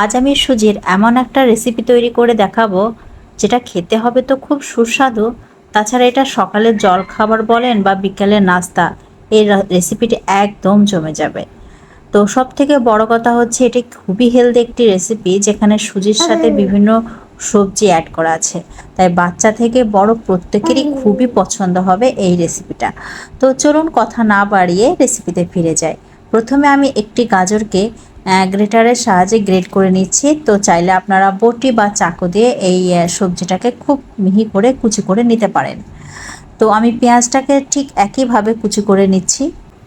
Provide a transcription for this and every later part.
আজ আমি সুজির এমন একটা রেসিপি তৈরি করে দেখাবো যেটা খেতে হবে তো খুব সুস্বাদু। তাছাড়া এটা সকালের জল খাবার বলেন বা বিকেলের নাস্তা এই রেসিপিটি একদম জমে যাবে। তো সব থেকে বড় কথা হচ্ছে এটি খুবই হেলদি একটি রেসিপি যেখানে সুজির সাথে বিভিন্ন সবজি অ্যাড করা আছে। তাই বাচ্চা থেকে বড় প্রত্যেকেরই খুবই পছন্দ হবে এই রেসিপিটা তো চলুন কথা না বাড়িয়ে রেসিপিতে ফিরে যাই। প্রথমে আমি একটি গাজরকে গ্রেটারের সাহায্যে গ্রেট করে নিচ্ছি। তো চাইলে আপনারা বটি বা চাকু দিয়ে এই সবজিটাকে খুব মিহি করে কুচি করে নিতে পারেন। তো আমি পেঁয়াজটাকে ঠিক একইভাবে কুচি করে নিচ্ছি।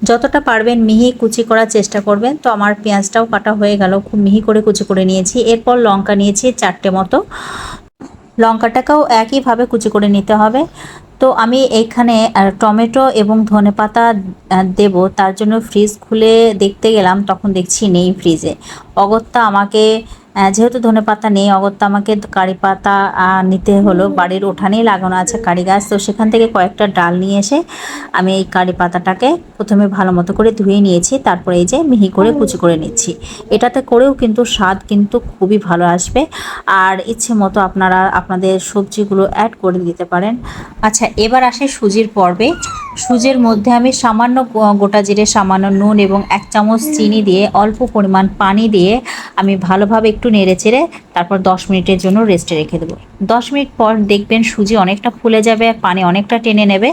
যতটা পারবেন মিহি কুচি করার চেষ্টা করবেন। তো আমার পেঁয়াজটাও কাটা হয়ে গেল, খুব মিহি করে কুচি করে নিয়েছি। এরপর লঙ্কা নিয়েছি চারটে মতো। লঙ্কাটাকেও একইভাবে কুচি করে নিতে হবে। তো আমি এইখানে টমেটো এবং ধনে পাতা দেব। তার জন্য ফ্রিজ খুলে দেখতে গেলাম, তখন দেখছি নেই ফ্রিজে অগত্যা আমাকে যেহেতু ধনেপাতা নেই, অগত্যা আমাকে কারি পাতা নিতে হলো। বাড়ির উঠানেই লাগানো আছে কারি গাছ। তো সেখান থেকে কয়েকটা ডাল নিয়ে এসে আমি এই কারি পাতাটাকে প্রথমে ভালো মতো করে ধুয়ে নিয়েছি। তারপরে এই যে মিহি করে কুচি করে নিচ্ছি। এটাতে করেও কিন্তু স্বাদ কিন্তু খুবই ভালো আসবে। আর ইচ্ছে মতো আপনারা আপনাদের সবজিগুলো অ্যাড করে দিতে পারেন। আচ্ছা এবার আসে সুজির পর্বে। সুজির মধ্যে আমি সামান্য গোটা জিরে, সামান্য নুন এবং এক চামচ চিনি দিয়ে অল্প পরিমাণ পানি দিয়ে আমি ভালোভাবে একটু নেড়ে চেড়ে তারপর দশ মিনিটের জন্য রেস্টে রেখে দেবো দশ মিনিট পর দেখবেন সুজি অনেকটা ফুলে যাবে পানি অনেকটা টেনে নেবে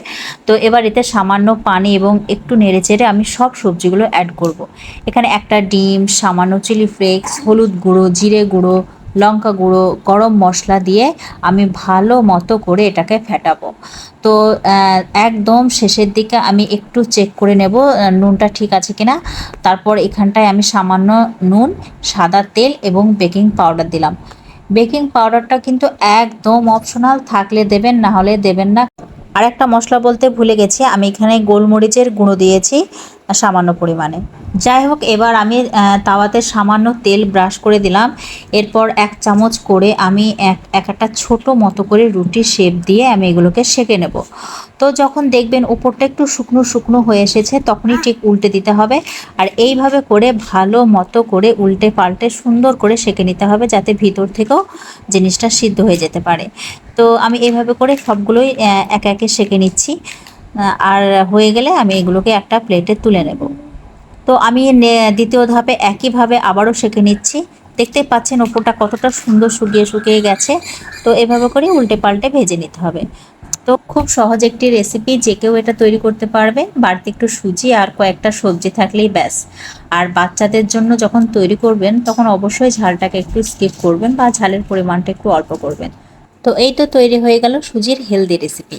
তো এবার এতে সামান্য পানি এবং একটু নেড়ে চেড়ে আমি সব সবজিগুলো অ্যাড করব। এখানে একটা ডিম, সামান্য চিলি ফ্লেক্স হলুদ গুঁড়ো, জিরে গুঁড়ো লঙ্কা গুঁড়ো, গরম মশলা দিয়ে আমি ভালো মতো করে এটাকে ফেটাবো। তো একদম শেষের দিকে আমি একটু চেক করে নেব নুনটা ঠিক আছে কিনা। তারপর এখানটায় আমি সামান্য নুন, সাদা তেল এবং বেকিং পাউডার দিলাম। বেকিং পাউডারটা কিন্তু একদম অপশনাল থাকলে দেবেন, না হলে দেবেন না। আর একটা মশলা বলতে ভুলে গেছি, আমি এখানে গোলমরিচের গুঁড়ো দিয়েছি, সামান্য পরিমাণে। যাই হোক, এবার আমি তাওয়াতে সামান্য তেল ব্রাশ করে দিলাম। এরপর এক চামচ করে আমি এক এক একটা ছোটো মতো করে রুটির শেপ দিয়ে আমি এগুলোকে সেঁকে নেব। তো যখন দেখবেন উপরটা একটু শুকনো শুকনো হয়ে এসেছে, তখনই ঠিক উল্টে দিতে হবে। আর এইভাবে করে ভালো মতো করে উল্টে পাল্টে সুন্দর করে সেঁকে নিতে হবে, যাতে ভিতর থেকেও জিনিসটা সিদ্ধ হয়ে যেতে পারে। তো আমি এইভাবে করে সবগুলোই একে একে সেঁকে নিচ্ছি। আর হয়ে গেলে আমি এগুলোকে একটা প্লেটে তুলে নেব। তো আমি দ্বিতীয় ধাপে একইভাবে আবারও সেঁকে নিচ্ছি। দেখতে পাচ্ছেন ওপরটা কতটা সুন্দর শুকিয়ে শুকিয়ে গেছে। তো এভাবে করে উল্টে পাল্টে ভেজে নিতে হবে। তো খুব সহজ একটি রেসিপি যে কেউ এটা তৈরি করতে পারবে। বাড়তি একটু সুজি আর কয়েকটা সবজি থাকলেই ব্যাস। আর বাচ্চাদের জন্য যখন তৈরি করবেন, তখন অবশ্যই ঝালটাকে একটু স্কিপ করবেন বা ঝালের পরিমাণটা একটু অল্প করবেন। তো এই তো তৈরি হয়ে গেল সুজির হেলদি রেসিপি